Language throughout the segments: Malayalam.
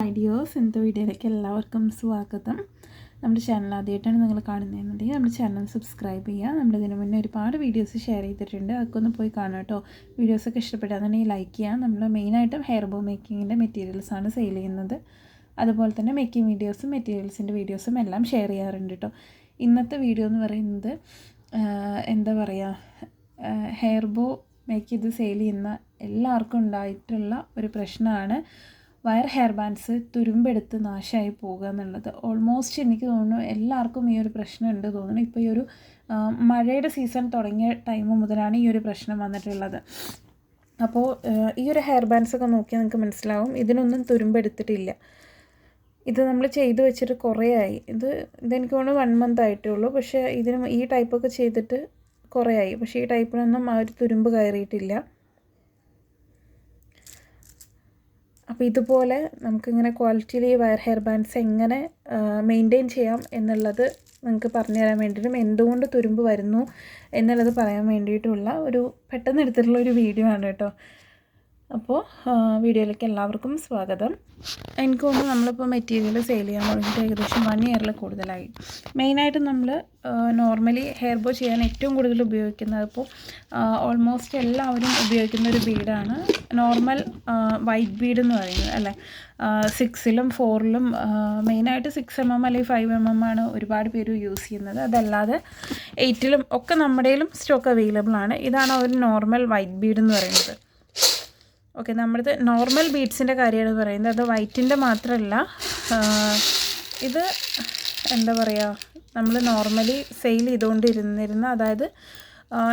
ഐഡിയോസ് ഇന്നത്തെ വീഡിയോയിലേക്ക് എല്ലാവർക്കും സ്വാഗതം. നമ്മുടെ ചാനൽ ആദ്യമായിട്ടാണ് നിങ്ങൾ കാണുന്നതെന്നുണ്ടെങ്കിൽ നമ്മുടെ ചാനൽ സബ്സ്ക്രൈബ് ചെയ്യുക. നമ്മൾ ഇതിനു മുന്നേ ഒരുപാട് വീഡിയോസ് ഷെയർ ചെയ്തിട്ടുണ്ട്. അതൊക്കെ ഒന്ന് പോയി കാണുക കേട്ടോ. വീഡിയോസൊക്കെ ഇഷ്ടപ്പെട്ടാന്നുണ്ടെങ്കിൽ ലൈക്ക് ചെയ്യുക. നമ്മൾ മെയിനായിട്ടും ഹെയർ ബോ മേക്കിങ്ങിന്റെ മെറ്റീരിയൽസാണ് സെയിൽ ചെയ്യുന്നത്. അതുപോലെ തന്നെ മേക്കിംഗ് വീഡിയോസും മെറ്റീരിയൽസിന്റെ വീഡിയോസും എല്ലാം ഷെയർ ചെയ്യാറുണ്ട് കേട്ടോ. ഇന്നത്തെ വീഡിയോ എന്ന് പറയുന്നത് എന്താ പറയുക ഹെയർ ബോ മേക്ക് ചെയ്ത് സെയിൽ ചെയ്യുന്ന എല്ലാവർക്കും ഉണ്ടായിട്ടുള്ള ഒരു പ്രശ്നമാണ് വയർ ഹെയർ ബാൻഡ്സ് തുരുമ്പെടുത്ത് നാശമായി പോകുക എന്നുള്ളത്. ഓൾമോസ്റ്റ് എനിക്ക് തോന്നുന്നു എല്ലാവർക്കും ഈ ഒരു പ്രശ്നം ഉണ്ട് തോന്നുന്നു. ഇപ്പോൾ ഈ ഒരു മഴയുടെ സീസൺ തുടങ്ങിയ ടൈം മുതലാണ് ഈ ഒരു പ്രശ്നം വന്നിട്ടുള്ളത്. അപ്പോൾ ഈ ഒരു ഹെയർ ബാൻഡ്സ് ഒക്കെ നോക്കിയാൽ നിങ്ങൾക്ക് മനസ്സിലാവും. ഇതിനൊന്നും തുരുമ്പെടുത്തിട്ടില്ല. ഇത് നമ്മൾ ചെയ്തു വെച്ചിട്ട് കുറേ ആയി ഇത് ഇതെനിക്ക് തോന്നുന്നു വൺ മന്ത് ആയിട്ടേ ഉള്ളൂ. പക്ഷേ ഇതിന് ഈ ടൈപ്പൊക്കെ ചെയ്തിട്ട് കുറേ ആയി പക്ഷേ ഈ ടൈപ്പിനൊന്നും ആ ഒരു തുരുമ്പ് കയറിയിട്ടില്ല. അപ്പോൾ ഇതുപോലെ നമുക്കിങ്ങനെ ക്വാളിറ്റിയിൽ ഈ വയർ ഹെയർ ബാൻഡ്സ് എങ്ങനെ മെയിന്റെയിൻ ചെയ്യാം എന്നുള്ളത് നിങ്ങൾക്ക് പറഞ്ഞു തരാൻ വേണ്ടിയിട്ടും എന്തുകൊണ്ട് തുരുമ്പ് വരുന്നു എന്നുള്ളത് പറയാൻ വേണ്ടിയിട്ടുള്ള ഒരു പെട്ടെന്ന് എടുത്തിട്ടുള്ള ഒരു വീഡിയോ ആണ് കേട്ടോ. അപ്പോൾ വീഡിയോയിലേക്ക് എല്ലാവർക്കും സ്വാഗതം. എനിക്ക് തോന്നുന്നു നമ്മളിപ്പോൾ മെറ്റീരിയൽ സെയിൽ ചെയ്യാൻ തുടങ്ങിയിട്ട് ഏകദേശം വൺ ഇയറിൽ കൂടുതലായി. മെയിനായിട്ട് നമ്മൾ നോർമലി ഹെയർ ബോ ചെയ്യാൻ ഏറ്റവും കൂടുതൽ ഉപയോഗിക്കുന്നത് ഇപ്പോൾ ഓൾമോസ്റ്റ് എല്ലാവരും ഉപയോഗിക്കുന്ന ഒരു ബീഡാണ് നോർമൽ വൈറ്റ് ബീഡ് എന്ന് പറയുന്നത് അല്ലേ? സിക്സിലും ഫോറിലും മെയിനായിട്ട് സിക്സ് എം എം അല്ലെങ്കിൽ ഫൈവ് എം എം ആണ് ഒരുപാട് പേര് യൂസ് ചെയ്യുന്നത്. അതല്ലാതെ എയ്റ്റിലും ഒക്കെ നമ്മുടെയിലും സ്റ്റോക്ക് അവൈലബിൾ ആണ്. ഇതാണ് ഒരു നോർമൽ വൈറ്റ് ബീഡ് എന്ന് പറയുന്നത്. ഓക്കെ നമ്മുടെ നോർമൽ ബീഡ്സിന്റെ കാര്യമാണ് പറയുന്നത്. അത് വൈറ്റിന്റെ മാത്രമല്ല. ഇത് എന്താ പറയുക നമ്മൾ നോർമലി സെയിൽ ചെയ്തുകൊണ്ടിരുന്നിരുന്ന അതായത്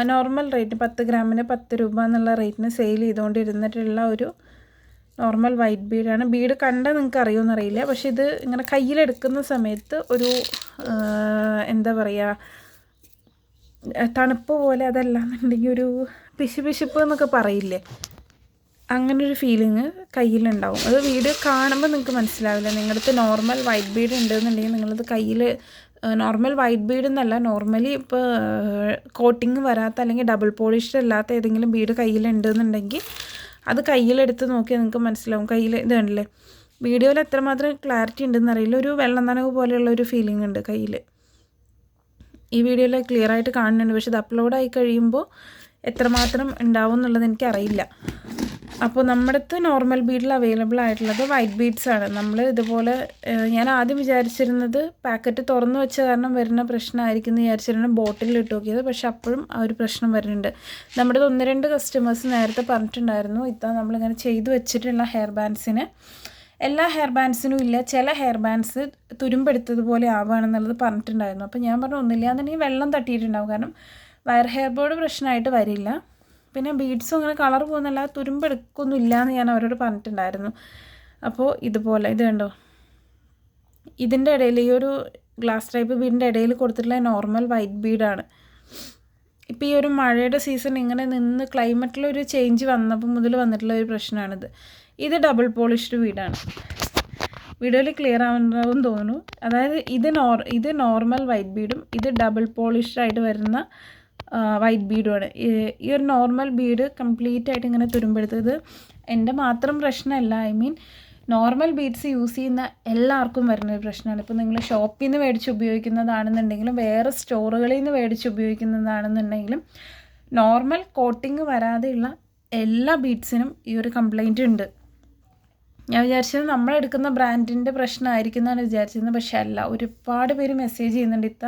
നോർമൽ റേറ്റ് പത്ത് ഗ്രാമിന് പത്ത് രൂപ എന്നുള്ള റേറ്റിന് സെയിൽ ചെയ്തുകൊണ്ടിരുന്നിട്ടുള്ള ഒരു നോർമൽ വൈറ്റ് ബീഡാണ് ബീഡ് കണ്ടാൽ നിങ്ങൾക്ക് അറിയുമെന്ന് അറിയില്ല. പക്ഷേ ഇത് ഇങ്ങനെ കയ്യിലെടുക്കുന്ന സമയത്ത് ഒരു എന്താ പറയുക തണുപ്പ് പോലെ അതല്ല എന്നുണ്ടെങ്കിൽ ഒരു പിശുപിശുപ്പ് എന്നൊക്കെ പറയില്ലേ? അങ്ങനെ ഒരു ഫീലിംഗ് കയ്യിലുണ്ടാവും. അത് വീഡിയോ കാണുമ്പോൾ നിങ്ങൾക്ക് മനസ്സിലാവില്ല. നിങ്ങളുടെ നോർമൽ വൈറ്റ് ബീഡ് ഉണ്ടെന്നുണ്ടെങ്കിൽ നിങ്ങളത് കയ്യിൽ നോർമൽ വൈറ്റ് ബീഡ് എന്നല്ല നോർമലി ഇപ്പോൾ കോട്ടിങ് വരാത്ത അല്ലെങ്കിൽ ഡബിൾ പോളിഷ്ഡ് അല്ലാത്ത ഏതെങ്കിലും ബീഡ് കയ്യിലുണ്ടെന്നുണ്ടെങ്കിൽ അത് കയ്യിലെടുത്ത് നോക്കിയാൽ നിങ്ങൾക്ക് മനസ്സിലാവും. കയ്യിൽ ഇത് കണ്ടില്ലേ? വീഡിയോയിൽ എത്രമാത്രം ക്ലാരിറ്റി ഉണ്ടെന്ന് അറിയില്ല. ഒരു വെള്ളം നനവ് പോലെയുള്ള ഒരു ഫീലിംഗ് ഉണ്ട് കയ്യിൽ ഈ വീഡിയോയിൽ ക്ലിയർ ആയിട്ട് കാണുന്നുണ്ട്. പക്ഷെ ഇത് അപ്ലോഡ് ആയി കഴിയുമ്പോൾ എത്രമാത്രം ഉണ്ടാവും എന്നുള്ളത് എനിക്കറിയില്ല. അപ്പോൾ നമ്മുടെ അടുത്ത് നോർമൽ ബീഡിൽ അവൈലബിൾ ആയിട്ടുള്ളത് വൈറ്റ് ബീഡ്സ് ആണ്. നമ്മൾ ഇതുപോലെ ഞാൻ ആദ്യം വിചാരിച്ചിരുന്നത് പാക്കറ്റ് തുറന്നു വെച്ച കാരണം വരുന്ന പ്രശ്നമായിരിക്കും എന്ന് വിചാരിച്ചിരുന്ന ബോട്ടിലിൽ ഇട്ട് നോക്കിയത്. പക്ഷെ അപ്പോഴും ആ ഒരു പ്രശ്നം വരുന്നുണ്ട്. നമ്മുടെ ഒന്ന് രണ്ട് കസ്റ്റമേഴ്സ് നേരത്തെ പറഞ്ഞിട്ടുണ്ടായിരുന്നു. ഇത്താ നമ്മളിങ്ങനെ ചെയ്തു വെച്ചിട്ടുള്ള ഹെയർ ബാൻഡ്സിന് എല്ലാ ഹെയർ ബാൻഡ്സിനും ഇല്ല. ചില ഹെയർ ബാൻഡ്സ് തുരുമ്പെടുത്തതുപോലെ ആവുകയാണെന്നുള്ളത് പറഞ്ഞിട്ടുണ്ടായിരുന്നു. അപ്പോൾ ഞാൻ പറഞ്ഞു ഒന്നുമില്ല. എന്നുണ്ടെങ്കിൽ വെള്ളം തട്ടിയിട്ടുണ്ടാവും. കാരണം വയർ ഹെയർ ബോർഡ് പ്രശ്നമായിട്ട് വരില്ല. പിന്നെ ബീഡ്സും അങ്ങനെ കളർ പോകുന്നില്ല തുരുമ്പെടുക്കൊന്നും ഇല്ലയെന്ന് ഞാൻ അവരോട് പറഞ്ഞിട്ടുണ്ടായിരുന്നു. അപ്പോൾ ഇതുപോലെ ഇത് കണ്ടോ? ഇതിന്റെ ഇടയിൽ ഈ ഒരു ഗ്ലാസ് ടൈപ്പ് ബീഡിന്റെ ഇടയിൽ കൊടുത്തിട്ടുള്ള നോർമൽ വൈറ്റ് ബീഡാണ് ഇപ്പോൾ ഈ ഒരു മഴയുടെ സീസൺ ഇങ്ങനെ നിന്ന് ക്ലൈമറ്റിലൊരു ചേഞ്ച് വന്നപ്പോൾ മുതൽ വന്നിട്ടുള്ള ഒരു പ്രശ്നമാണിത്. ഇത് ഡബിൾ പോളിഷ്ഡ് വീടാണ് വീഡിയോയിൽ ക്ലിയർ ആവുന്നുണ്ടാവും തോന്നുന്നു. അതായത് ഇത് നോർ ഇത് നോർമൽ വൈറ്റ് ബീഡും ഇത് ഡബിൾ പോളിഷ്ഡ് ആയിട്ട് വരുന്ന വൈറ്റ് ബീഡുമാണ് ഈ ഒരു നോർമൽ ബീഡ് കംപ്ലീറ്റ് ആയിട്ട് ഇങ്ങനെ തുരുമ്പെടുത്തത് എന്റെ മാത്രം പ്രശ്നമല്ല. I mean normal beads use ചെയ്യുന്ന എല്ലാവർക്കും വരുന്ന ഒരു പ്രശ്നമാണ്. ഇപ്പോൾ നിങ്ങൾ ഷോപ്പിൽ നിന്ന് മേടിച്ച് ഉപയോഗിക്കുന്നതാണെന്നുണ്ടെങ്കിലും വേറെ സ്റ്റോറുകളിൽ നിന്ന് മേടിച്ച് ഉപയോഗിക്കുന്നതാണെന്നുണ്ടെങ്കിലും നോർമൽ കോട്ടിങ് വരാതെയുള്ള എല്ലാ ബീഡ്സിനും ഈ ഒരു കംപ്ലൈന്റ് ഉണ്ട്. ഞാൻ വിചാരിച്ചത് നമ്മളെടുക്കുന്ന ബ്രാൻഡിന്റെ പ്രശ്നമായിരിക്കും എന്നാണ് വിചാരിച്ചിരുന്നത്. പക്ഷേ അല്ല ഒരുപാട് പേര് മെസ്സേജ് ചെയ്യുന്നുണ്ട് ഇത്ത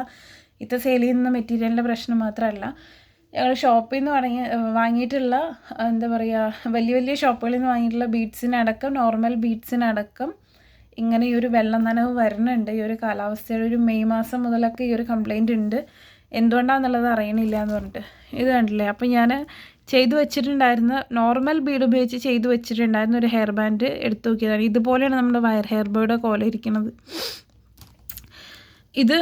ഇത്ത സെയിൽ ചെയ്യുന്ന മെറ്റീരിയലിന്റെ പ്രശ്നം മാത്രമല്ല. ഞങ്ങൾ ഷോപ്പിൽ നിന്ന് വാങ്ങി വാങ്ങിയിട്ടുള്ള എന്താ പറയുക വലിയ വലിയ ഷോപ്പുകളിൽ നിന്ന് വാങ്ങിയിട്ടുള്ള ബീഡ്സിനടക്കം നോർമൽ ബീഡ്സിനടക്കം ഇങ്ങനെ ഈ ഒരു വെള്ളം നനവ് വരുന്നുണ്ട്. ഈ ഒരു കാലാവസ്ഥയുടെ ഒരു മെയ് മാസം മുതലൊക്കെ ഈ ഒരു കംപ്ലൈന്റ് ഉണ്ട്. എന്തുകൊണ്ടാണെന്നുള്ളത് അറിയണില്ല എന്ന് പറഞ്ഞിട്ട്. ഇത് കണ്ടില്ലേ? അപ്പോൾ ഞാൻ ചെയ്തു വെച്ചിട്ടുണ്ടായിരുന്ന നോർമൽ ബീഡ് ഉപയോഗിച്ച് ചെയ്തു വെച്ചിട്ടുണ്ടായിരുന്ന ഒരു ഹെയർ ബാൻഡ് എടുത്തു നോക്കിയതാണ്. ഇതുപോലെയാണ് നമ്മുടെ വയർ ഹെയർ ബോയുടെ കോല ഇരിക്കുന്നത് ഇത്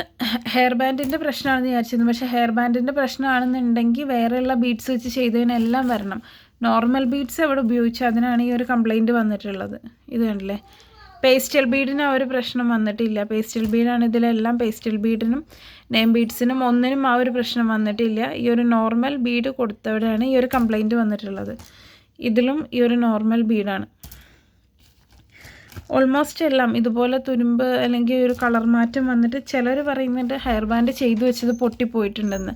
ഹെയർ ബാൻഡിന്റെ പ്രശ്നമാണെന്ന് വിചാരിച്ചിരുന്നു. പക്ഷേ ഹെയർ ബാൻഡിന്റെ പ്രശ്നമാണെന്നുണ്ടെങ്കിൽ വേറെയുള്ള ബീഡ്സ് വെച്ച് ചെയ്തതിനെല്ലാം വരണം. നോർമൽ ബീഡ്സ് എവിടെ ഉപയോഗിച്ച്? അതിനാണ് ഈ ഒരു കംപ്ലൈന്റ് വന്നിട്ടുള്ളത്. ഇത് കണ്ടില്ലേ? പേസ്റ്റൽ ബീഡിന് ആ ഒരു പ്രശ്നം വന്നിട്ടില്ല. പേസ്റ്റൽ ബീഡാണ് ഇതിലെല്ലാം പേസ്റ്റൽ ബീഡിനും നെയിം ബീഡ്സിനും ഒന്നിനും ആ ഒരു പ്രശ്നം വന്നിട്ടില്ല. ഈ ഒരു നോർമൽ ബീഡ് കൊടുത്തവിടെയാണ് ഈ ഒരു കംപ്ലൈന്റ് വന്നിട്ടുള്ളത്. ഇതിലും ഈ ഒരു നോർമൽ ബീഡാണ് ഓൾമോസ്റ്റ് എല്ലാം ഇതുപോലെ തുരുമ്പ് അല്ലെങ്കിൽ ഒരു കളർ മാറ്റം വന്നിട്ട് ചിലർ പറയുന്നുണ്ട് ഹെയർ ബാൻഡ് ചെയ്തു വെച്ചത് പൊട്ടിപ്പോയിട്ടുണ്ടെന്ന്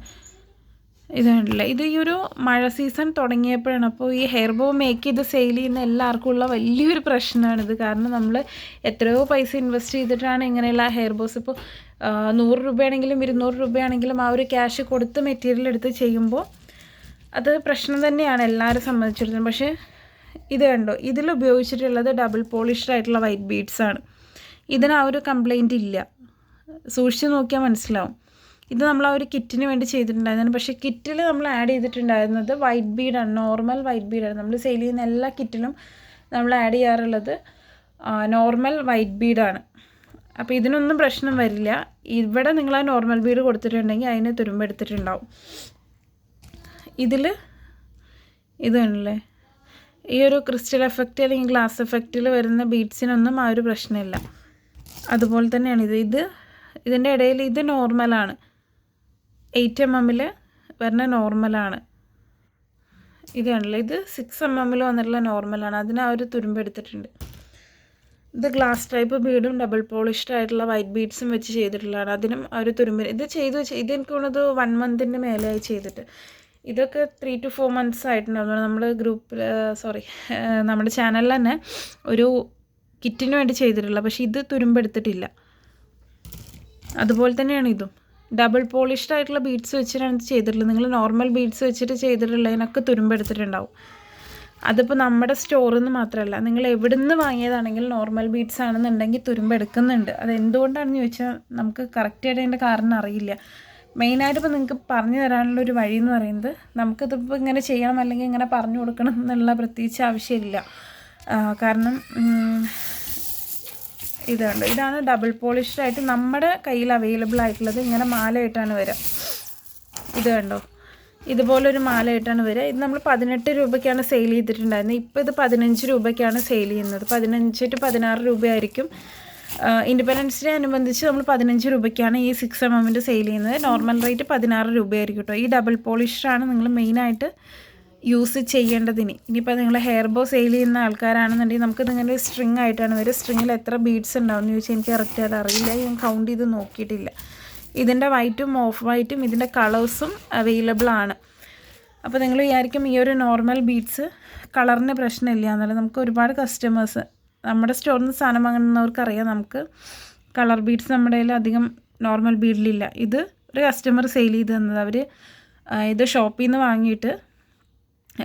ഇതാണല്ലേ. ഇത് ഈ ഒരു മഴ സീസൺ തുടങ്ങിയപ്പോഴാണ്. അപ്പോൾ ഈ ഹെയർ ബോ മേക്ക് ചെയ്ത് സെയിൽ ചെയ്യുന്ന എല്ലാവർക്കും ഉള്ള വലിയൊരു പ്രശ്നമാണിത്. കാരണം നമ്മൾ എത്രയോ പൈസ ഇൻവെസ്റ്റ് ചെയ്തിട്ടാണ് ഇങ്ങനെയുള്ള ഹെയർ ബോസ് ഇപ്പോൾ നൂറ് രൂപയാണെങ്കിലും ഇരുന്നൂറ് രൂപയാണെങ്കിലും ആ ഒരു ക്യാഷ് കൊടുത്ത് മെറ്റീരിയൽ എടുത്ത് ചെയ്യുമ്പോൾ അത് പ്രശ്നം തന്നെയാണ് എല്ലാവരും സംബന്ധിച്ചിടത്തോളം. പക്ഷേ ഇത് കണ്ടോ? ഇതിൽ ഉപയോഗിച്ചിട്ടുള്ളത് ഡബിൾ പോളിഷ്ഡ് ആയിട്ടുള്ള വൈറ്റ് ബീഡ്സ് ആണ്. ഇതിന് ആ ഒരു കംപ്ലൈന്റ് ഇല്ല. സൂക്ഷിച്ച് നോക്കിയാൽ മനസ്സിലാവും. ഇത് നമ്മൾ ആ ഒരു കിറ്റിന് വേണ്ടി ചെയ്തിട്ടുണ്ടായിരുന്നു പക്ഷേ കിറ്റിൽ നമ്മൾ ആഡ് ചെയ്തിട്ടുണ്ടായിരുന്നത് വൈറ്റ് ബീഡാണ് നോർമൽ വൈറ്റ് ബീഡാണ് നമ്മൾ സെയിൽ ചെയ്യുന്ന എല്ലാ കിറ്റിലും നമ്മൾ ആഡ് ചെയ്യാറുള്ളത് നോർമൽ വൈറ്റ് ബീഡാണ് അപ്പോൾ ഇതിനൊന്നും പ്രശ്നം വരില്ല. ഇവിടെ നിങ്ങൾ ആ നോർമൽ ബീഡ് കൊടുത്തിട്ടുണ്ടെങ്കിൽ അതിന് തുരുമ്പെടുത്തിട്ടുണ്ടാവും. ഇതിൽ ഇതാണല്ലേ ഈ ഒരു ക്രിസ്റ്റൽ എഫക്റ്റ് അല്ലെങ്കിൽ ഗ്ലാസ് എഫക്റ്റിൽ വരുന്ന ബീഡ്സിനൊന്നും ആ ഒരു പ്രശ്നമില്ല. അതുപോലെ തന്നെയാണ് ഇത്. ഇത് ഇതിന്റെ ഇടയിൽ ഇത് നോർമലാണ് എയ്റ്റ് എം എമ്മിൽ വരുന്ന നോർമലാണ് ഇതാണല്ലോ ഇത് സിക്സ് എം എമ്മിൽ വന്നിട്ടുള്ള നോർമലാണ് അതിന് ആ ഒരു തുരുമ്പെടുത്തിട്ടുണ്ട് ഇത് ഗ്ലാസ് ടൈപ്പ് ബീഡും ഡബിൾ പോളിഷ്ഡ് ആയിട്ടുള്ള വൈറ്റ് ബീഡ്സും വെച്ച് ചെയ്തിട്ടുള്ളതാണ്. അതിനും ആ ഒരു തുരുമ്പ് ഇത് ചെയ്ത് ഇത് എനിക്ക് തോന്നുന്നത് വൺ മന്തിന്റെ മേലെയായി ചെയ്തിട്ട്. ഇതൊക്കെ ത്രീ ടു ഫോർ മന്ത്സ് ആയിട്ടുണ്ടാവും നമ്മൾ ഗ്രൂപ്പിൽ സോറി നമ്മുടെ ചാനലിൽ തന്നെ ഒരു കിറ്റിന് വേണ്ടി ചെയ്തിട്ടുള്ള പക്ഷേ ഇത് തുരുമ്പെടുത്തിട്ടില്ല അതുപോലെ തന്നെയാണ് ഇതും. ഡബിൾ പോളിഷ്ഡ് ആയിട്ടുള്ള ബീഡ്സ് വെച്ചിട്ടാണ് ഇത് ചെയ്തിട്ടുള്ളത്. നിങ്ങൾ നോർമൽ ബീഡ്സ് വെച്ചിട്ട് ചെയ്തിട്ടുള്ളതിനൊക്കെ തുരുമ്പെടുത്തിട്ടുണ്ടാവും അതിപ്പോൾ നമ്മുടെ സ്റ്റോറിൽ നിന്ന് മാത്രമല്ല നിങ്ങൾ എവിടെ നിന്ന് വാങ്ങിയതാണെങ്കിൽ നോർമൽ ബീഡ്സ് ആണെന്നുണ്ടെങ്കിൽ തുരുമ്പെടുക്കുന്നുണ്ട് അത് എന്തുകൊണ്ടാണെന്ന് ചോദിച്ചാൽ നമുക്ക് കറക്റ്റായിട്ട് അതിന്റെ കാരണം അറിയില്ല. മെയിനായിട്ട് ഇപ്പോൾ നിങ്ങൾക്ക് പറഞ്ഞു തരാനുള്ള ഒരു വഴി എന്ന് പറയുന്നത് നമുക്കിതിപ്പോൾ ഇങ്ങനെ ചെയ്യണം അല്ലെങ്കിൽ ഇങ്ങനെ പറഞ്ഞു കൊടുക്കണം എന്നുള്ള പ്രത്യേകിച്ച് ആവശ്യമില്ല. കാരണം ഇതുണ്ട് ഇതാണ് ഡബിൾ പോളിഷ്ഡ് ആയിട്ട് നമ്മുടെ കയ്യിൽ അവൈലബിൾ ആയിട്ടുള്ളത്. ഇങ്ങനെ മാലയായിട്ടാണ് വരിക. ഇത് കണ്ടോ? ഇതുപോലൊരു മാലയായിട്ടാണ് വരിക. ഇത് നമ്മൾ പതിനെട്ട് രൂപയ്ക്കാണ് സെയിൽ ചെയ്തിട്ടുണ്ടായിരുന്നത്. ഇപ്പോൾ ഇത് പതിനഞ്ച് രൂപയ്ക്കാണ് സെയിൽ ചെയ്യുന്നത്. പതിനഞ്ച് ടു പതിനാറ് രൂപയായിരിക്കും ഇൻഡിപെൻഡൻസ് ഡേ അനുബന്ധിച്ച് നമ്മൾ പതിനഞ്ച് രൂപയ്ക്കാണ് ഈ സിക്സ് എം എമ്മിന്റെ സെയിൽ ചെയ്യുന്നത്. നോർമൽ റേറ്റ് പതിനാറ് രൂപയായിരിക്കും കേട്ടോ. ഈ ഡബിൾ പോളിഷറാണ് നിങ്ങൾ മെയിനായിട്ട് യൂസ് ചെയ്യേണ്ടതിന് ഇനിയിപ്പോൾ നിങ്ങൾ ഹെയർ ബോ സെയിൽ ചെയ്യുന്ന ആൾക്കാരാണെന്നുണ്ടെങ്കിൽ നമുക്ക് നിങ്ങളുടെ സ്ട്രിങ് ആയിട്ടാണ് വരും സ്ട്രിങ്ങിൽ എത്ര ബീഡ്സ് ഉണ്ടാവും എന്ന് ചോദിച്ചാൽ എനിക്ക് കറക്റ്റ് അത് അറിയില്ല. ഞാൻ കൗണ്ട് ചെയ്ത് നോക്കിയിട്ടില്ല. ഇതിന്റെ വൈറ്റും ഓഫ് വൈറ്റും ഇതിന്റെ കളേഴ്സും അവൈലബിൾ ആണ്. അപ്പോൾ നിങ്ങൾ വിചാരിക്കും ഈ ഒരു നോർമൽ ബീഡ്സ് കളറിന് പ്രശ്നമില്ല എന്നുള്ളത് നമുക്ക് ഒരുപാട് കസ്റ്റമേഴ്സ് നമ്മുടെ സ്റ്റോറിൽ നിന്ന് സാധനം വാങ്ങുന്നവർക്കറിയാം നമുക്ക്. കളർ ബീഡ്സ് നമ്മുടെ കയ്യിൽ അധികം നോർമൽ ബീഡിലില്ല ഇത് ഒരു കസ്റ്റമർ സെയിൽ ചെയ്ത് തന്നത്. അവർ ഇത് ഷോപ്പിൽ നിന്ന് വാങ്ങിയിട്ട്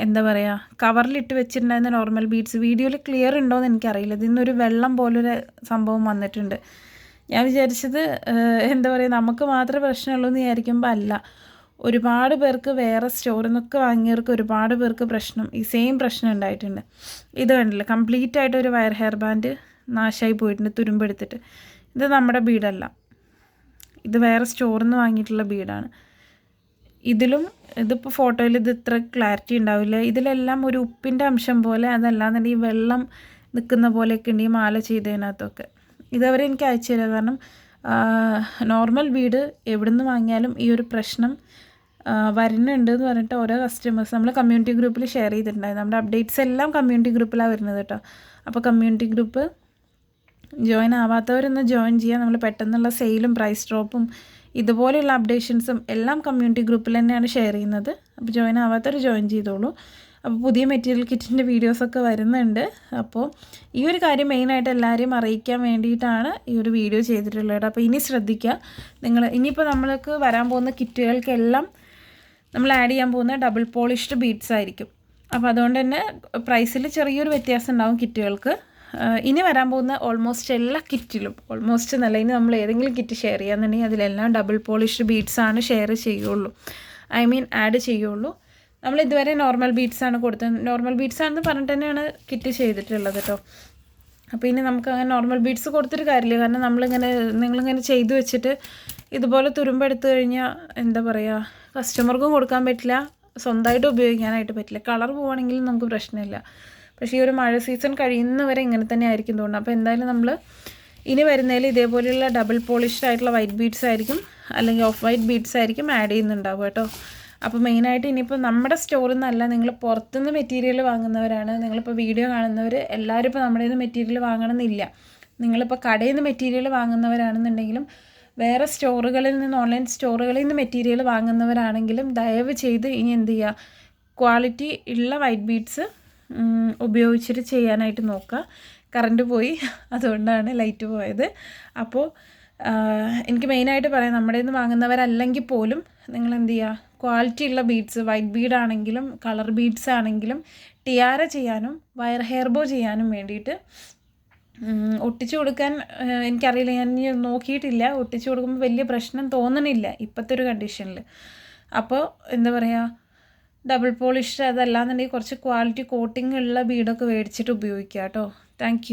എന്താ പറയുക കവറിലിട്ട് വെച്ചിട്ടുണ്ടായിരുന്ന നോർമൽ ബീഡ്സ് വീഡിയോയിൽ ക്ലിയർ ഉണ്ടോ എന്ന് എനിക്കറിയില്ല. ഇതിന്നൊരു വെള്ളം പോലൊരു സംഭവം വന്നിട്ടുണ്ട്. ഞാൻ വിചാരിച്ചത് എന്താ പറയുക നമുക്ക് മാത്രമേ പ്രശ്നമുള്ളൂ എന്ന് വിചാരിക്കുമ്പോൾ അല്ല. ഒരുപാട് പേർക്ക് വേറെ സ്റ്റോറിൽ നിന്നൊക്കെ വാങ്ങിയവർക്ക് ഒരുപാട് പേർക്ക് പ്രശ്നം ഈ സെയിം പ്രശ്നം ഉണ്ടായിട്ടുണ്ട്. ഇത് കണ്ടില്ല? കംപ്ലീറ്റ് ആയിട്ട് ഒരു വയർ ഹെയർ ബാൻഡ് നാശമായി പോയിട്ടുണ്ട് തുരുമ്പെടുത്തിട്ട് ഇത് നമ്മുടെ ബീഡല്ല ഇത് വേറെ സ്റ്റോറിൽ നിന്ന് വാങ്ങിയിട്ടുള്ള ബീഡാണ് ഇതിലും ഇതിപ്പോൾ ഫോട്ടോയിൽ ഇത് ഇത്ര ക്ലാരിറ്റി ഉണ്ടാവില്ല. ഇതിലെല്ലാം ഒരു ഉപ്പിന്റെ അംശം പോലെ അതല്ലാന്നുണ്ടെങ്കിൽ വെള്ളം നിൽക്കുന്ന പോലെയൊക്കെ ഉണ്ട് ഈ മാല ചെയ്തതിനകത്തൊക്കെ. ഇതവരെ എനിക്ക് അയച്ചു തരാം. കാരണം നോർമൽ വീട് എവിടെ നിന്ന് വാങ്ങിയാലും ഈ ഒരു പ്രശ്നം വരുന്നുണ്ട് എന്ന് പറഞ്ഞിട്ട് ഓരോ കസ്റ്റമേഴ്സ് നമ്മൾ കമ്മ്യൂണിറ്റി ഗ്രൂപ്പിൽ ഷെയർ ചെയ്തിട്ടുണ്ടായിരുന്നു. നമ്മുടെ അപ്ഡേറ്റ്സ് എല്ലാം കമ്മ്യൂണിറ്റി ഗ്രൂപ്പിലാണ് വരുന്നത് കേട്ടോ അപ്പോൾ കമ്മ്യൂണിറ്റി ഗ്രൂപ്പ് ജോയിൻ ആവാത്തവരൊന്ന് ജോയിൻ ചെയ്യാൻ നമ്മൾ പെട്ടെന്നുള്ള സെയിലും പ്രൈസ് ഡ്രോപ്പും ഇതുപോലെയുള്ള അപ്ഡേഷൻസും എല്ലാം കമ്മ്യൂണിറ്റി ഗ്രൂപ്പിൽ തന്നെയാണ് ഷെയർ ചെയ്യുന്നത്. അപ്പോൾ ജോയിൻ ആവാത്തവർ ജോയിൻ ചെയ്തോളൂ. അപ്പോൾ പുതിയ മെറ്റീരിയൽ കിറ്റിന്റെ വീഡിയോസൊക്കെ വരുന്നുണ്ട്. അപ്പോൾ ഈ ഒരു കാര്യം മെയിനായിട്ട് എല്ലാവരെയും അറിയിക്കാൻ വേണ്ടിയിട്ടാണ് ഈ ഒരു വീഡിയോ ചെയ്തിട്ടുള്ളത് അപ്പോൾ ഇനി ശ്രദ്ധിക്കുക നിങ്ങൾ ഇനിയിപ്പോൾ നമ്മൾക്ക് വരാൻ പോകുന്ന കിറ്റുകൾക്കെല്ലാം നമ്മൾ ആഡ് ചെയ്യാൻ പോകുന്ന ഡബിൾ പോളിഷ്ഡ് ബീഡ്സ് ആയിരിക്കും. അപ്പോൾ അതുകൊണ്ട് തന്നെ പ്രൈസിൽ ചെറിയൊരു വ്യത്യാസം ഉണ്ടാവും കിറ്റുകൾക്ക്. ഇനി വരാൻ പോകുന്ന ഓൾമോസ്റ്റ് എല്ലാ കിറ്റിലും ഓൾമോസ്റ്റ് നല്ല ഇനി നമ്മൾ ഏതെങ്കിലും കിറ്റ് ഷെയർ ചെയ്യാന്നുണ്ടെങ്കിൽ അതിലെല്ലാം ഡബിൾ പോളിഷ്ഡ് ബീഡ്സ് ആണ് ഷെയർ ചെയ്യുള്ളൂ. ഐ മീൻ ആഡ് ചെയ്യുള്ളൂ. നമ്മൾ ഇതുവരെ നോർമൽ ബീഡ്സ് ആണ് കൊടുത്തത്. നോർമൽ ബീഡ്സ് ആണെന്ന് പറഞ്ഞിട്ട് തന്നെയാണ് കിറ്റ് ചെയ്തിട്ടുള്ളത് കേട്ടോ അപ്പോൾ ഇനി നമുക്ക് അങ്ങനെ നോർമൽ ബീഡ്സ് കൊടുത്തിട്ട് കാര്യമില്ല. കാരണം നമ്മളിങ്ങനെ നിങ്ങളിങ്ങനെ ചെയ്തു വെച്ചിട്ട് ഇതുപോലെ തുരുമ്പെടുത്തു കഴിഞ്ഞാൽ എന്താ പറയുക കസ്റ്റമർക്കും കൊടുക്കാൻ പറ്റില്ല. സ്വന്തമായിട്ട് ഉപയോഗിക്കാനായിട്ട് പറ്റില്ല. കളർ പോവുകയാണെങ്കിലും നമുക്ക് പ്രശ്നമില്ല. പക്ഷേ ഈ ഒരു മഴ സീസൺ കഴിയുന്നവരെ ഇങ്ങനെ തന്നെ ആയിരിക്കും തോന്നുന്നത്. അപ്പോൾ എന്തായാലും നമ്മൾ ഇനി വരുന്നതിൽ ഇതേപോലെയുള്ള ഡബിൾ പോളിഷ്ഡ് ആയിട്ടുള്ള വൈറ്റ് ബീഡ്സ് ആയിരിക്കും അല്ലെങ്കിൽ ഓഫ് വൈറ്റ് ബീഡ്സ് ആയിരിക്കും ആഡ് ചെയ്യുന്നുണ്ടാവും കേട്ടോ. അപ്പോൾ മെയിനായിട്ട് ഇനിയിപ്പോൾ നമ്മുടെ സ്റ്റോറിൽ നിന്നല്ല നിങ്ങൾ പുറത്തുനിന്ന് മെറ്റീരിയൽ വാങ്ങുന്നവരാണ്. നിങ്ങളിപ്പോൾ വീഡിയോ കാണുന്നവർ എല്ലാവരും ഇപ്പോൾ നമ്മുടെ നിന്ന് മെറ്റീരിയൽ വാങ്ങണമെന്നില്ല. നിങ്ങളിപ്പോൾ കടയിൽ നിന്ന് മെറ്റീരിയൽ വാങ്ങുന്നവരാണെന്നുണ്ടെങ്കിലും വേറെ സ്റ്റോറുകളിൽ നിന്ന് ഓൺലൈൻ സ്റ്റോറുകളിൽ നിന്ന് മെറ്റീരിയൽ വാങ്ങുന്നവരാണെങ്കിലും ദയവ് ചെയ്ത് ഇനി എന്ത് ചെയ്യുക ക്വാളിറ്റി ഉള്ള വൈറ്റ് ബീഡ്സ് ഉപയോഗിച്ചിട്ട് ചെയ്യാനായിട്ട് നോക്കുക. കറണ്ട് പോയി. അതുകൊണ്ടാണ് ലൈറ്റ് പോയത്. അപ്പോൾ എനിക്ക് മെയിനായിട്ട് പറയാം നമ്മുടെ നിന്ന് വാങ്ങുന്നവരല്ലെങ്കിൽ പോലും നിങ്ങൾ എന്ത് ചെയ്യുക ക്വാളിറ്റി ഉള്ള ബീഡ്സ് വൈറ്റ് ബീഡ് ആണെങ്കിലും കളർ ബീഡ്സ് ആണെങ്കിലും ടിയാര ചെയ്യാനും വയർ ഹെയർ ബോ ചെയ്യാനും വേണ്ടിയിട്ട് ഒട്ടിച്ചു കൊടുക്കാൻ എനിക്കറിയില്ല ഞാൻ നോക്കിയിട്ടില്ല. ഒട്ടിച്ചു കൊടുക്കുമ്പോൾ വലിയ പ്രശ്നം തോന്നണില്ല ഇപ്പോഴത്തെ ഒരു കണ്ടീഷനിൽ അപ്പോൾ എന്താ പറയുക ഡബിൾ പോളിഷ് അതല്ലാന്നുണ്ടെങ്കിൽ കുറച്ച് ക്വാളിറ്റി കോട്ടിംഗ് ഉള്ള ബീഡൊക്കെ മേടിച്ചിട്ട് ഉപയോഗിക്കുക കേട്ടോ താങ്ക്